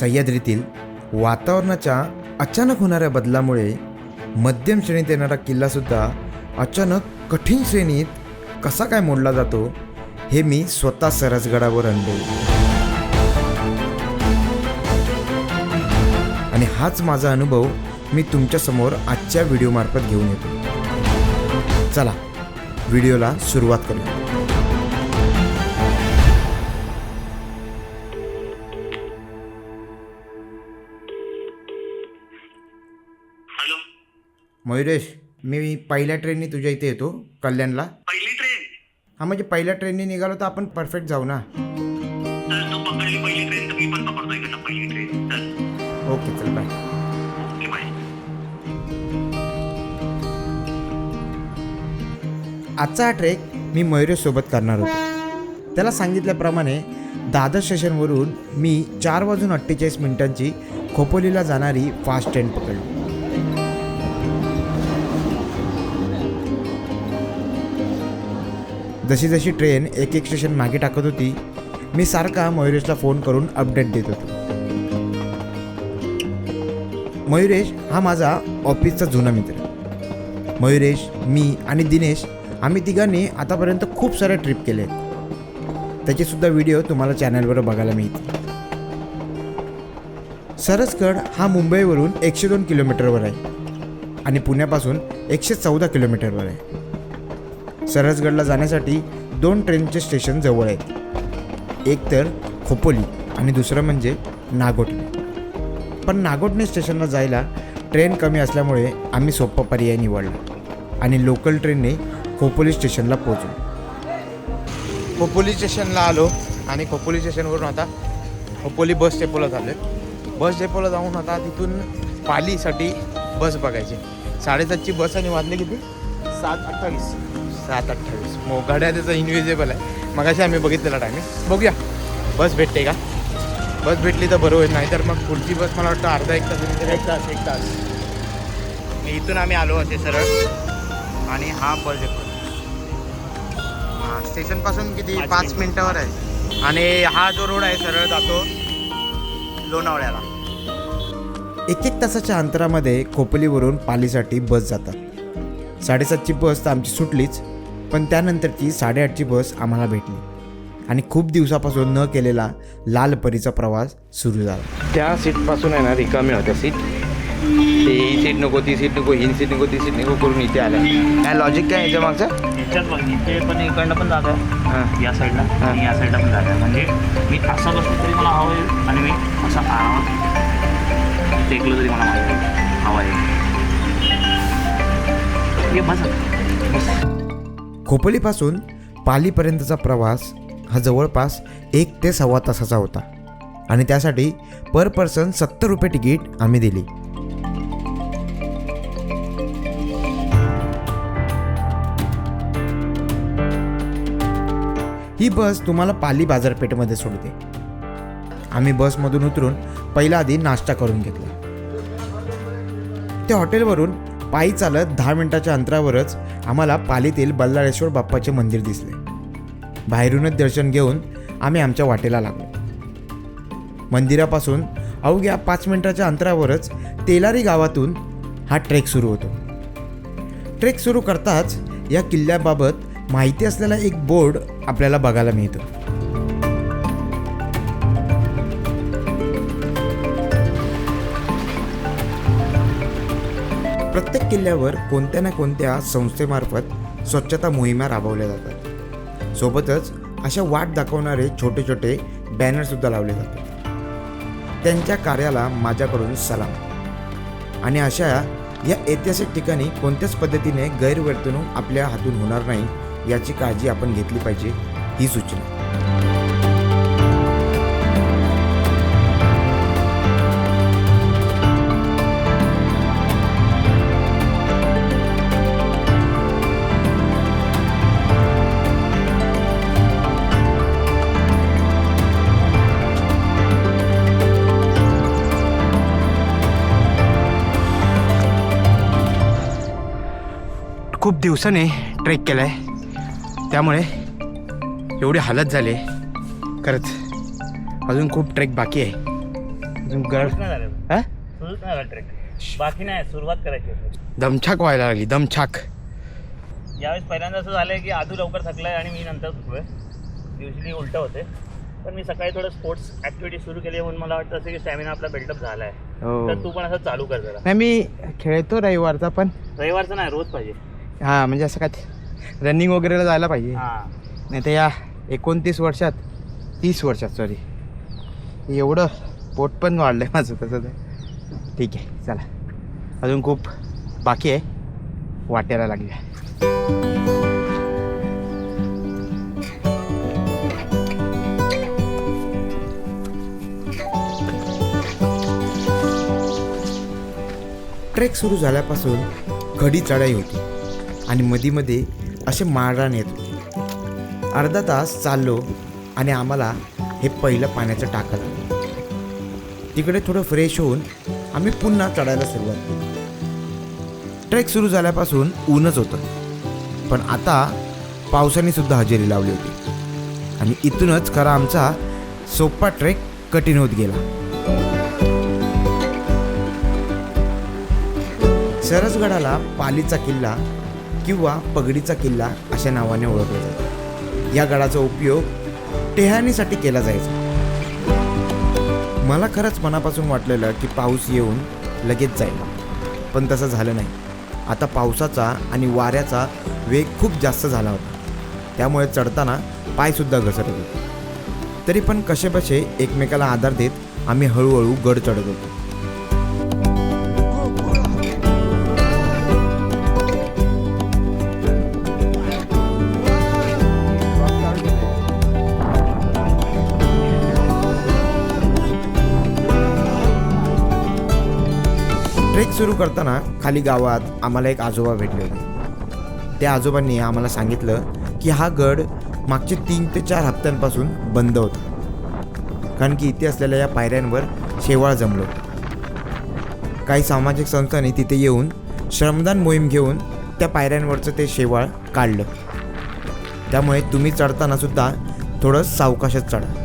सह्याद्रीतील वातावरणाच्या अचानक होणाऱ्या बदलामुळे मध्यम श्रेणीत येणारा किल्लासुद्धा अचानक कठीण श्रेणीत कसा काय मोडला जातो हे मी स्वतः सरसगडावर अनुभवले. आणि हाच माझा अनुभव मी तुमच्यासमोर आजच्या व्हिडिओमार्फत घेऊन येतो. चला व्हिडिओला सुरुवात करूया. मयुरेश मी पहिल्या ट्रेननी तुझ्या इथे येतो कल्याणला. पहिली ट्रेन हा म्हणजे पहिल्या ट्रेननी निघालो तर आपण परफेक्ट जाऊ ना. तर तू पकडली पहिली ट्रेन तर मी पण पकडतो इकडनं पहिली ट्रेन चल. ओके चल बाय ओके बाय आजचा हा ट्रेक मी मयुरेश सोबत करणार होतो. त्याला सांगितल्याप्रमाणे दादर स्टेशनवरून मी चार वाजून अठ्ठेचाळीस मिनिटांची खोपोलीला जाणारी फास्ट ट्रेन पकडली. जशी जशी ट्रेन एक एक स्टेशन मागे टाकत होती मी सारखा मयुरेशला फोन करून अपडेट देत होतो. मयुरेश हा माझा ऑफिसचा जुना मित्र. मयुरेश मी आणि दिनेश आम्ही तिघांनी आतापर्यंत खूप साऱ्या ट्रिप केले आहेत. त्याचेसुद्धा व्हिडिओ तुम्हाला चॅनलवर बघायला मिळतील. सरसगड हा मुंबईवरून एकशे दोन किलोमीटरवर आहे आणि पुण्यापासून एकशे चौदा किलोमीटरवर आहे. सरसगडला जाण्यासाठी दोन ट्रेनचे स्टेशन जवळ आहेत. एक तर खोपोली आणि दुसरं म्हणजे नागोटणे. पण नागोटणे स्टेशनला जायला ट्रेन कमी असल्यामुळे आम्ही सोपा पर्याय निवडला आणि लोकल ट्रेनने खोपोली स्टेशनला पोहोचलो. खोपोली स्टेशनला आलो आणि खोपोली स्टेशनवरून आता खोपोली बस डेपोला झालो बस डेपोला जाऊन आता तिथून पालीसाठी बस बघायची. साडेसातची बस आणि वाजले किती? सात अठ्ठावीस. सात अठ्ठावीस. मग गाड्या त्याचा इनविजिबल आहे. मगाशी आम्ही बघितलेला टायमिंग बघूया. बस भेटते का? बस भेटली तर बरं होईल. नाही तर मग पुढची बस मला वाटतं अर्धा एक तास. एक तास एक तास. इथून आम्ही आलो असे सरळ. आणि हा बस हा, स्टेशनपासून किती? पाच पाच मिनिटावर आहे. आणि हा जो रोड आहे सरळ जातो लोणावळ्याला. एक एक तासाच्या अंतरामध्ये खोपोलीवरून पालीसाठी बस जातात. साडेसातची बस तर आमची सुटलीच. पण त्यानंतरची साडेआठची बस आम्हाला भेटली. आणि खूप दिवसापासून न केलेला लाल परीचा प्रवास सुरू झाला. त्या सीटपासून आहे ना रिकामी होत्या सीट. ते ही सीट नको ती सीट नको ही सीट नको ती सीट नको करून इथे आल्या. काय लॉजिक काय याच्या मागचं? याच्यात बघ इथे पण इकडनं पण जागा आहे. हां. या साईडला. आणि या साईडला पण जागा आहे. म्हणजे मी असं बसलो तरी मला हवं आहे आणि मी असं आरामात टेकलो तरी मला हवं ये बस. खोपोलीपासून पालीपर्यंतचा प्रवास हा जवळपास एक ते सव्वा तासाचा होता. आणि त्यासाठी पर पर्सन सत्तर रुपये तिकीट आम्ही दिली. ही बस तुम्हाला पाली बाजारपेठेमध्ये सोडते. आम्ही बसमधून उतरून पहिला आधी नाश्ता करून घेतला. त्या हॉटेलवरून पायी चालत दहा मिनिटाच्या अंतरावरच आम्हाला पालीतील बल्लाळेश्वर बाप्पाचे मंदिर दिसले. बाहेरूनच दर्शन घेऊन आम्ही आमच्या वाटेला लागलो. मंदिरापासून अवघ्या पाच मिनिटाच्या अंतरावरच तेलारी गावातून हा ट्रेक सुरू होतो. ट्रेक सुरू करताच या किल्ल्याबाबत माहिती असलेला एक बोर्ड आपल्याला बघायला मिळतो. प्रत्येक किल्ल्यावर कोणत्या ना कोणत्या संस्थेमार्फत स्वच्छता मोहिमा राबवल्या जातात. सोबतच अशा वाट दाखवणारे छोटे छोटे बॅनरसुद्धा लावले जातात. त्यांच्या कार्याला माझ्याकडून सलाम. आणि अशा या ऐतिहासिक ठिकाणी कोणत्याच पद्धतीने गैरवर्तणूक आपल्या हातून होणार नाही याची काळजी आपण घेतली पाहिजे ही सूचना. खूप दिवसाने ट्रेक केला आहे त्यामुळे एवढी हालत झाली. खरंच अजून खूप ट्रेक बाकी आहे. अजून गड झालं. हा? झाला ट्रेक. बाकी नाही सुरुवात करायची आहे. दमछाक व्हायला लागली दमछाक. यावेळेस पहिल्यांदा असं झालंय की आधू लवकर थकलाय आणि मी नंतर थकलोय. युजली उलट होते. पण मी सकाळी थोडं स्पोर्ट्स ऍक्टिव्हिटी सुरू केली म्हणून मला वाटतं असं की स्टॅमिना आपला बिल्डअप झालाय. हो. तर तू पण असं चालू कर जरा. नाही मी खेळतो रविवारचा पण. रविवारचं नाही रोज पाहिजे. हा म्हणजे असं काय रनिंग वगैरेला जायला पाहिजे. हा. नाही तर या एकोणतीस वर्षात तीस वर्षात सॉरी एवढं पोट पण वाढलं आहे माझं तसं तर. ठीक आहे चला. अजून खूप बाकी आहे. वाटायला लागली ट्रेक सुरू झाल्यापासून खडी चढाई होती. आणि मधीमध्ये असे माळरान येत. होते अर्धा तास चाललो आणि आम्हाला हे पहिलं पाण्याचं टाकत तिकडे थोडं फ्रेश होऊन आम्ही पुन्हा चढायला सुरुवात केली. ट्रेक सुरू झाल्यापासून ऊनच होतं. पण आता पावसाने सुद्धा हजेरी लावली होती. आणि इथूनच खरा आमचा सोपा ट्रेक कठीण होत गेला. सरसगडाला पालीचा किल्ला किंवा पगडीचा किल्ला अशा नावाने ओळखला जातो. या गडाचा उपयोग टेहानीसाठी केला जायचा. मला खरंच मनापासून वाटलेलं की पाऊस येऊन लगेच जाईल. पण तसं झालं नाही. आता पावसाचा आणि वाऱ्याचा वेग खूप जास्त झाला होता. त्यामुळे चढताना पायसुद्धा घसरत होते. तरी पण कसेबसे एकमेकाला आधार देत आम्ही हळूहळू गड चढत होतो. सुरू करताना खाली गावात आम्हाला एक आजोबा भेटले होते. त्या आजोबांनी आम्हाला सांगितलं की हा गड मागचे तीन ते चार हप्त्यांपासून बंद होता. कारण की इथे असलेल्या या पायऱ्यांवर शेवाळ जमलो काही सामाजिक संस्थांनी तिथे येऊन श्रमदान मोहीम घेऊन त्या पायऱ्यांवरचं ते शेवाळ काढलं. त्यामुळे तुम्ही चढताना सुद्धा थोडं सावकाशच चढा.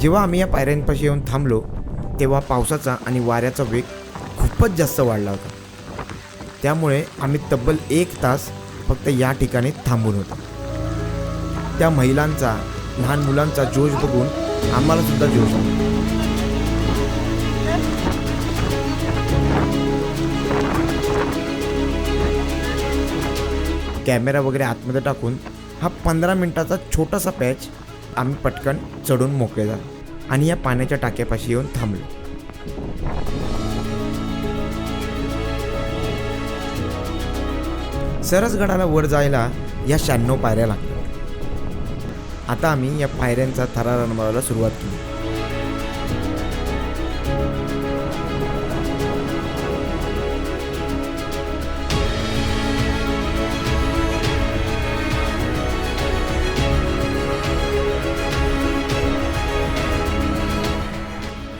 जेव्हा आम्ही या पायऱ्यांपाशी येऊन थांबलो तेव्हा पावसाचा आणि वाऱ्याचा वेग खूपच जास्त वाढला होता. त्यामुळे आम्ही तब्बल एक तास फक्त या ठिकाणी थांबून होतो. त्या महिलांचा लहान मुलांचा जोश बघून आम्हाला सुद्धा जोश आला. कॅमेरा वगैरे आतमध्ये टाकून हा पंधरा मिनिटाचा छोटासा पॅच आम्ही पटकन चढून मोकळे झालो आणि या पाण्याच्या टाक्यापाशी येऊन थांबलो. सरसगडाला वर जायला या शहाण्णव पायऱ्या लागतात आता आम्ही या पायऱ्यांचा थरार अनुभवायला सुरुवात केली.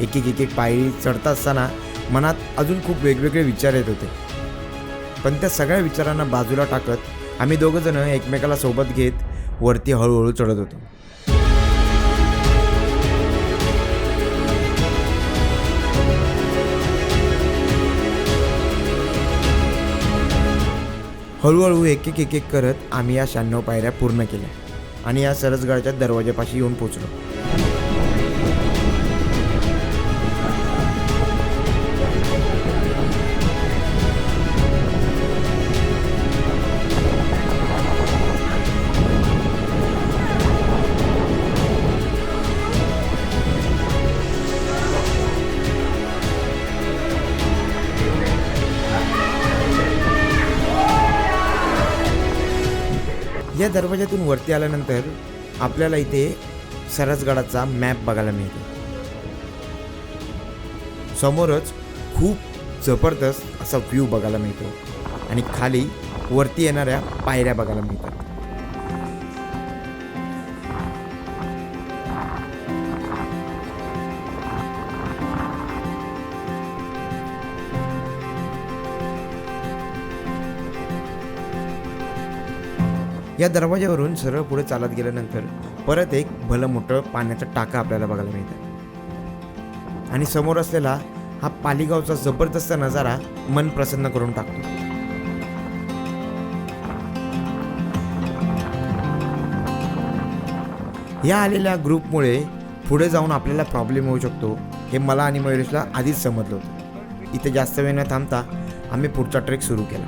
एक एक एक एक पायरी चढत असताना मनात अजून खूप वेगवेगळे विचार येत होते. पण त्या सगळ्या विचारांना बाजूला टाकत आम्ही दोघंजणं एकमेकाला सोबत घेत वरती हळूहळू चढत होतो. हळूहळू एक एक एक एक करत आम्ही या शहाण्णव पायऱ्या पूर्ण केल्या आणि या सरसगडाच्या दरवाजापाशी येऊन पोचलो. या दरवाजातून वरती आल्यानंतर आपल्याला इथे सरसगडाचा मॅप बघायला मिळतो. समोरच खूप जबरदस्त असा व्ह्यू बघायला मिळतो आणि खाली वरती येणाऱ्या पायऱ्या बघायला मिळतात. या दरवाज्यावरून सरळ पुढे चालत गेल्यानंतर परत एक भलं मोठं पाण्याचं टाका आपल्याला बघायला मिळतं आणि समोर असलेला हा पालीगावचा जबरदस्त नजारा मन प्रसन्न करून टाकतो. या आलेल्या ग्रुपमुळे पुढे जाऊन आपल्याला प्रॉब्लेम होऊ शकतो हे मला आणि मयुरेशला आधीच समजलं होतं. इथे जास्त वेळ न थांबता आम्ही पुढचा ट्रेक सुरू केला.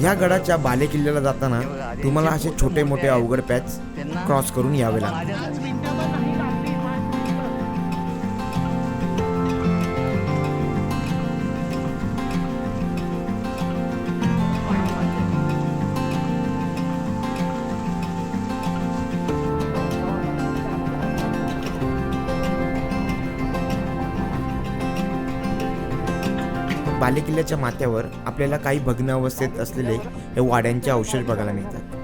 या गडाच्या बाले किल्ल्याला जाताना तुम्हाला असे छोटे मोठे अवघड पॅच क्रॉस करून यावे लागतात बालेकिल्ल्याच्या माथ्यावर आपल्याला काही भग्न अवस्थेत असलेले हे वाड्यांचे अवशेष बघायला मिळतात.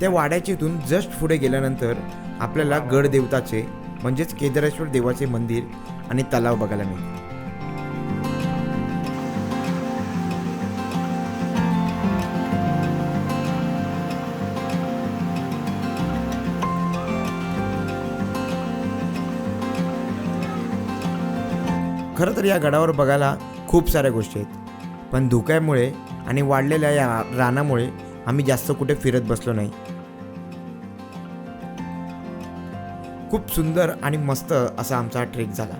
त्या वाड्याच्या इथून जस्ट पुढे गेल्यानंतर आपल्याला गड देवताचे म्हणजेच केदारेश्वर देवाचे मंदिर आणि तलाव बघायला मिळते खरं तर या गडावर बघायला खूप साऱ्या गोष्टी आहेत. पण धुक्यामुळे आणि वाढलेल्या या रानामुळे आम्ही जास्त कुठे फिरत बसलो नाही. खूप सुंदर आणि मस्त असा आमचा हा ट्रेक झाला.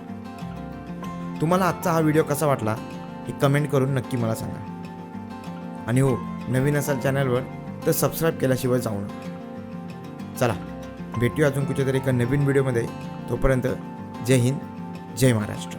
तुम्हाला आजचा हा व्हिडिओ कसा वाटला हे कमेंट करून नक्की मला सांगा. आणि हो नवीन असाल चॅनलवर तर सबस्क्राईब केल्याशिवाय जाऊ नका. चला भेटूया अजून कुठेतरी एका नवीन व्हिडिओमध्ये तोपर्यंत जय हिंद जय महाराष्ट्र.